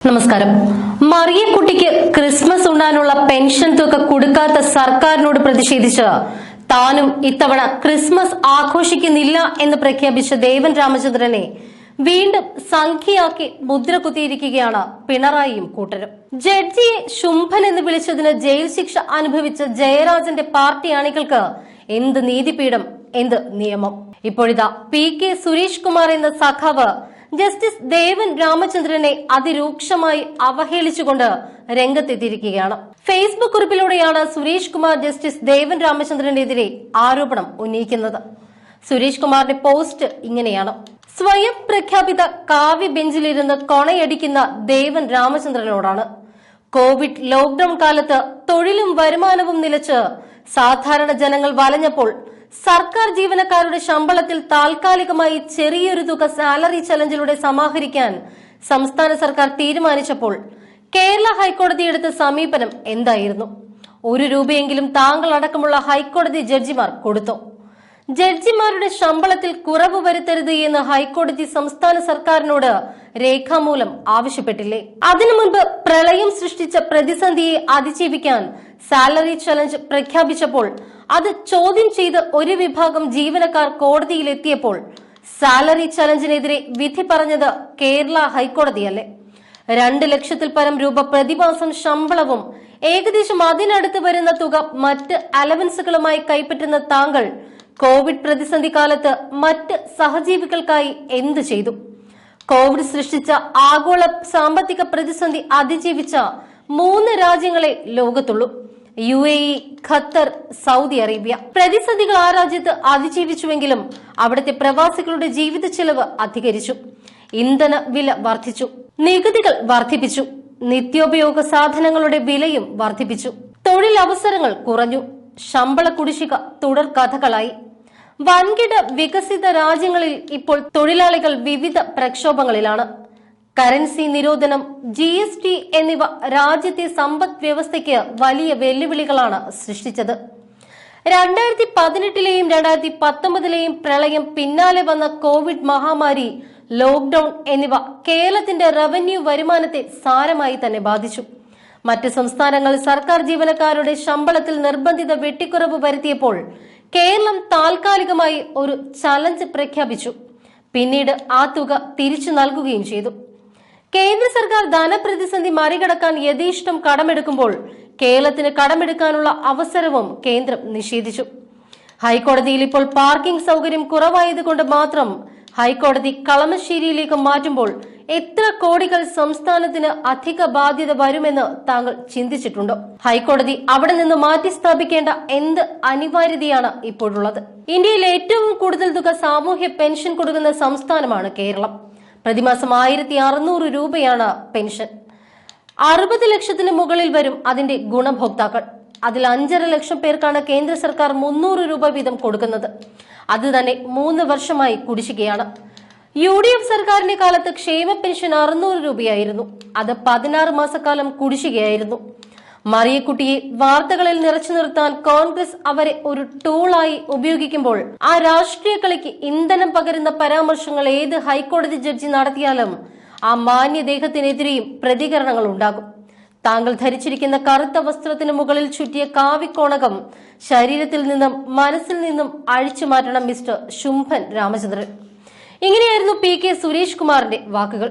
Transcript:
നമസ്കാരം. മറിയക്കുട്ടിക്ക് Christmas ഉണ്ണാനുള്ള pension തുക കൊടുക്കാത്ത സർക്കാരിനോട് പ്രതിഷേധിച്ച് താനും ഇത്തവണ ക്രിസ്മസ് ആഘോഷിക്കുന്നില്ല എന്ന് പ്രഖ്യാപിച്ച ദേവൻ രാമചന്ദ്രനെ വീണ്ടും സംഖ്യയാക്കി മുദ്ര കുത്തിയിരിക്കുകയാണ് പിണറായിയും കൂട്ടരും. ജഡ്ജിയെ ശുംഭൻ എന്ന് വിളിച്ചതിന് ജയിൽ ശിക്ഷ അനുഭവിച്ച ജയരാജന്റെ പാർട്ടി അണികൾക്ക് എന്ത് നീതിപീഠം എന്ത് നിയമം? ഇപ്പോഴിതാ പി കെ സുരേഷ് കുമാർ എന്ന സഖാവ് ജസ്റ്റിസ് ദേവൻ രാമചന്ദ്രനെ അതിരൂക്ഷമായി അവഹേളിച്ചുകൊണ്ട് രംഗത്തെത്തിയിരിക്കുകയാണ്. ഫേസ്ബുക്ക് കുറിപ്പിലൂടെയാണ് സുരേഷ് കുമാർ ജസ്റ്റിസ് ദേവൻ രാമചന്ദ്രനെതിരെ ആരോപണം ഉന്നയിക്കുന്നത്. സുരേഷ് കുമാറിന്റെ പോസ്റ്റ് ഇങ്ങനെയാണ്. സ്വയം പ്രഖ്യാപിത കാവ്യ ബെഞ്ചിലിരുന്ന് കൊണയടിക്കുന്ന ദേവൻ രാമചന്ദ്രനോടാണ്. കോവിഡ് ലോക്ഡൌൺ കാലത്ത് തൊഴിലും വരുമാനവും നിലച്ച് സാധാരണ ജനങ്ങൾ വലഞ്ഞപ്പോൾ സർക്കാർ ജീവനക്കാരുടെ ശമ്പളത്തിൽ താൽക്കാലികമായി ചെറിയൊരു തുക സാലറി ചലഞ്ചിലൂടെ സമാഹരിക്കാൻ സംസ്ഥാന സർക്കാർ തീരുമാനിച്ചപ്പോൾ കേരള ഹൈക്കോടതി എടുത്ത സമീപനം എന്തായിരുന്നു? ഒരു രൂപയെങ്കിലും താങ്കൾ അടക്കമുള്ള ഹൈക്കോടതി ജഡ്ജിമാർ കൊടുത്തു? ജഡ്ജിമാരുടെ ശമ്പളത്തിൽ കുറവ് വരുത്തരുത് എന്ന് ഹൈക്കോടതി സംസ്ഥാന സർക്കാരിനോട് രേഖാമൂലം ആവശ്യപ്പെട്ടില്ലേ? അതിനു മുൻപ് പ്രളയം സൃഷ്ടിച്ച പ്രതിസന്ധിയെ അതിജീവിക്കാൻ സാലറി ചലഞ്ച് പ്രഖ്യാപിച്ചപ്പോൾ അത് ചോദ്യം ചെയ്ത് ഒരു വിഭാഗം ജീവനക്കാർ കോടതിയിലെത്തിയപ്പോൾ സാലറി ചലഞ്ചിനെതിരെ വിധി പറഞ്ഞത് കേരള ഹൈക്കോടതിയല്ലേ? രണ്ട് ലക്ഷത്തിൽ പരം രൂപ പ്രതിമാസം ശമ്പളവും ഏകദേശം അതിനടുത്ത് വരുന്ന തുക മറ്റ് അലവൻസുകളുമായി കൈപ്പറ്റുന്ന താങ്കൾ കോവിഡ് പ്രതിസന്ധി കാലത്ത് മറ്റ് സഹജീവികൾക്കായി എന്ത് ചെയ്തു? കോവിഡ് സൃഷ്ടിച്ച ആഗോള സാമ്പത്തിക പ്രതിസന്ധി അതിജീവിച്ച മൂന്ന് രാജ്യങ്ങളെ ലോകത്തുള്ളൂ. U A E Qatar Saudi Arabia പ്രതിസന്ധികൾ ആ രാജ്യത്ത് അതിജീവിച്ചുവെങ്കിലും അവിടുത്തെ പ്രവാസികളുടെ ജീവിത ചെലവ് അധികരിച്ചു. ഇന്ധന വില വർദ്ധിച്ചു. നികുതികൾ വർദ്ധിപ്പിച്ചു. നിത്യോപയോഗ സാധനങ്ങളുടെ വിലയും വർദ്ധിപ്പിച്ചു. തൊഴിലവസരങ്ങൾ കുറഞ്ഞു. ശമ്പള കുടിശ്ശിക തുടർ കഥകളായി. വൻകിട വികസിത രാജ്യങ്ങളിൽ ഇപ്പോൾ തൊഴിലാളികൾ വിവിധ പ്രക്ഷോഭങ്ങളിലാണ്. കറൻസി നിരോധനം ജി എസ് ടി എന്നിവ രാജ്യത്തെ സമ്പദ് വ്യവസ്ഥയ്ക്ക് വലിയ വെല്ലുവിളികളാണ് സൃഷ്ടിച്ചത്. രണ്ടായിരത്തി പതിനെട്ടിലെയും രണ്ടായിരത്തി പത്തൊമ്പതിലെയും പ്രളയം പിന്നാലെ വന്ന കോവിഡ് മഹാമാരി ലോക്ഡൌൺ എന്നിവ കേരളത്തിന്റെ റവന്യൂ വരുമാനത്തെ സാരമായി തന്നെ ബാധിച്ചു. മറ്റ് സംസ്ഥാനങ്ങൾ സർക്കാർ ജീവനക്കാരുടെ ശമ്പളത്തിൽ നിർബന്ധിത വെട്ടിക്കുറവ് വരുത്തിയപ്പോൾ കേരളം താൽക്കാലികമായി ഒരു ചലഞ്ച് പ്രഖ്യാപിച്ചു. പിന്നീട് ആ തുക തിരിച്ചു നൽകുകയും ചെയ്തു. കേന്ദ്ര സർക്കാർ ധനപ്രതിസന്ധി മറികടക്കാൻ യഥേഷ്ടം കടമെടുക്കുമ്പോൾ കേരളത്തിന് കടമെടുക്കാനുള്ള അവസരവും കേന്ദ്രം നിഷേധിച്ചു. ഹൈക്കോടതിയിൽ ഇപ്പോൾ പാർക്കിംഗ് സൗകര്യം കുറവായതുകൊണ്ട് മാത്രം ഹൈക്കോടതി കളമശ്ശേരിയിലേക്ക് മാറ്റുമ്പോൾ എത്ര കോടികൾ സംസ്ഥാനത്തിന് അധിക ബാധ്യത വരുമെന്ന് താങ്കൾ ചിന്തിച്ചിട്ടുണ്ടോ? ഹൈക്കോടതി അവിടെ നിന്ന് മാറ്റി സ്ഥാപിക്കേണ്ട എന്ത് അനിവാര്യതയാണ് ഇപ്പോഴുള്ളത്? ഇന്ത്യയിൽ ഏറ്റവും കൂടുതൽ തുക സാമൂഹ്യ പെൻഷൻ കൊടുക്കുന്ന സംസ്ഥാനമാണ് കേരളം. പ്രതിമാസം ആയിരത്തി അറുന്നൂറ് രൂപയാണ് പെൻഷൻ. അറുപത് ലക്ഷത്തിന് മുകളിൽ വരും അതിന്റെ ഗുണഭോക്താക്കൾ. അതിൽ അഞ്ചര ലക്ഷം പേർക്കാണ് കേന്ദ്ര സർക്കാർ മുന്നൂറ് രൂപ വീതം കൊടുക്കുന്നത്. അത് തന്നെ മൂന്ന് വർഷമായി കുടിശ്ശികയാണ്. യു ഡി എഫ് സർക്കാരിന്റെ കാലത്ത് ക്ഷേമ പെൻഷൻ അറുന്നൂറ് രൂപയായിരുന്നു. അത് പതിനാറ് മാസക്കാലം കുടിശ്ശികയായിരുന്നു. മറിയക്കുട്ടിയെ വാർത്തകളിൽ നിറച്ചു നിർത്താൻ കോൺഗ്രസ് അവരെ ഒരു ടൂളായി ഉപയോഗിക്കുമ്പോൾ ആ രാഷ്ട്രീയ കളിക്ക് ഇന്ധനം പകരുന്ന പരാമർശങ്ങൾ ഏത് ഹൈക്കോടതി ജഡ്ജി നടത്തിയാലും ആ മാന്യദേഹത്തിനെതിരെയും പ്രതികരണങ്ങൾ ഉണ്ടാകും. താങ്കൾ ധരിച്ചിരിക്കുന്ന കറുത്ത വസ്ത്രത്തിന് മുകളിൽ ചുറ്റിയ കാവിക്കോണകം ശരീരത്തിൽ നിന്നും മനസ്സിൽ നിന്നും അഴിച്ചു മാറ്റണം മിസ്റ്റർ ശുംഭൻ രാമചന്ദ്രൻ. ഇങ്ങനെയായിരുന്നു പി കെ സുരേഷ് കുമാറിന്റെ വാക്കുകൾ.